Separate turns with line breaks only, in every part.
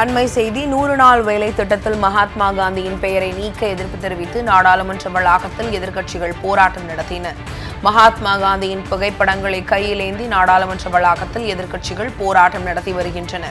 அண்மை செய்தி நூறு நாள் வேலை திட்டத்தில் மகாத்மா காந்தியின் பெயரை நீக்க எதிர்ப்பு தெரிவித்து நாடாளுமன்ற வளாகத்தில் எதிர்க்கட்சிகள் போராட்டம் நடத்தின. மகாத்மா காந்தியின் புகைப்படங்களை கையிலேந்தி நாடாளுமன்ற வளாகத்தில் எதிர்க்கட்சிகள் போராட்டம் நடத்தி வருகின்றன.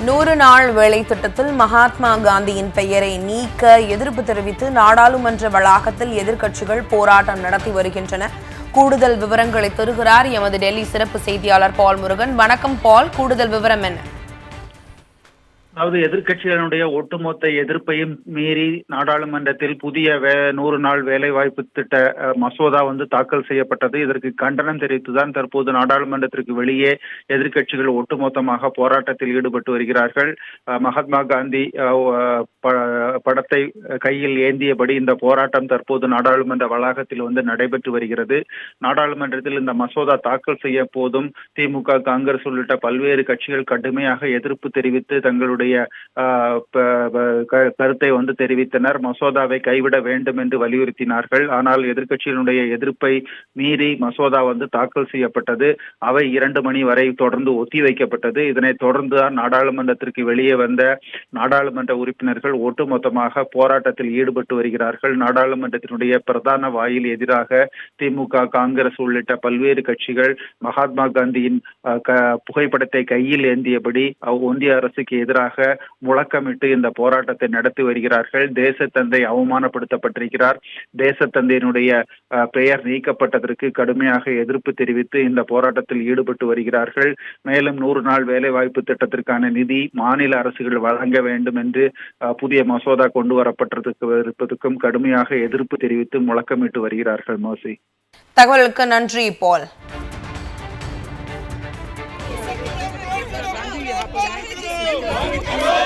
நூறு நாள் வேலை திட்டத்தில் மகாத்மா காந்தியின் பெயரை நீக்க எதிர்ப்பு தெரிவித்து நாடாளுமன்ற வளாகத்தில் எதிர்க்கட்சிகள் போராட்டம் நடத்தி வருகின்றன. கூடுதல் விவரங்களை தருகிறார் எமது டெல்லி சிறப்பு செய்தியாளர் பால் முருகன். வணக்கம் பால். கூடுதல் விவரம் என்ன?
அதாவது எதிர்கட்சிகளுடைய ஒட்டுமொத்த எதிர்ப்பையும் மீறி நாடாளுமன்றத்தில் புதிய வே நூறு நாள் வேலை வாய்ப்பு திட்ட மசோதா வந்து தாக்கல் செய்யப்பட்டது. இதற்கு கண்டனம் தெரிவித்துதான் தற்போது நாடாளுமன்றத்திற்கு வெளியே எதிர்க்கட்சிகள் ஒட்டுமொத்தமாக போராட்டத்தில் ஈடுபட்டு வருகிறார்கள். மகாத்மா காந்தி படத்தை கையில் ஏந்தியபடி இந்த போராட்டம் தற்போது நாடாளுமன்ற வளாகத்தில் வந்து நடைபெற்று வருகிறது. நாடாளுமன்றத்தில் இந்த மசோதா தாக்கல் செய்ய போதும் திமுக காங்கிரஸ் உள்ளிட்ட பல்வேறு கட்சிகள் கடுமையாக எதிர்ப்பு தெரிவித்து தங்களுடைய தங்களுடைய கருத்தை வந்து தெரிவித்தனர். மசோதாவை கைவிட வேண்டும் என்று வலியுறுத்தினார்கள். ஆனால் எதிர்கட்சியினுடைய எதிர்ப்பை மீறி மசோதா வந்து தாக்கல் செய்யப்பட்டது. அவை இரண்டு மணி வரை தொடர்ந்து ஒத்திவைக்கப்பட்டது இதனைத் தொடர்ந்து தான் நாடாளுமன்றத்திற்கு வெளியே வந்த நாடாளுமன்ற உறுப்பினர்கள் ஒட்டுமொத்தமாக போராட்டத்தில் ஈடுபட்டு வருகிறார்கள். நாடாளுமன்றத்தினுடைய பிரதான வாயில் எதிராக திமுக காங்கிரஸ் உள்ளிட்ட பல்வேறு கட்சிகள் மகாத்மா காந்தியின் க- புகைப்படத்தை கையில் ஏந்தியபடி அவ் ஒன்றிய அரசுக்கு எதிராக முழக்கமிட்டு இந்த போராட்டத்தை நடத்தி வருகிறார்கள். தேசத்தந்தை அவமானப்படுத்தப்பட்டிருக்கிறார். தேசத்தந்தையினுடைய பெயர் நீக்கப்பட்டதற்கு கடுமையாக எதிர்ப்பு தெரிவித்து இந்த போராட்டத்தில் ஈடுபட்டு வருகிறார்கள். மேலும் நூறு நாள் வேலை வாய்ப்பு திட்டத்திற்கான நிதி மாநில அரசுகள் வழங்க வேண்டும் என்று புதிய மசோதா கொண்டு வரப்பட்டதற்கு இருப்பதற்கும் கடுமையாக எதிர்ப்பு தெரிவித்து முழக்கமிட்டு வருகிறார்கள் மோசி.
தகவலுக்கு நன்றி போல்.
ಭಾಗಿಸಿರೋ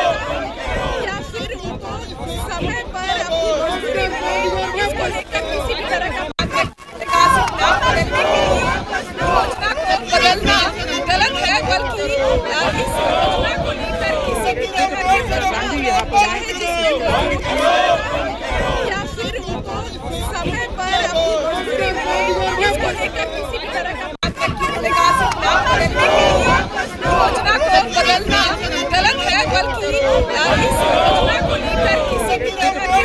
Ay, sí,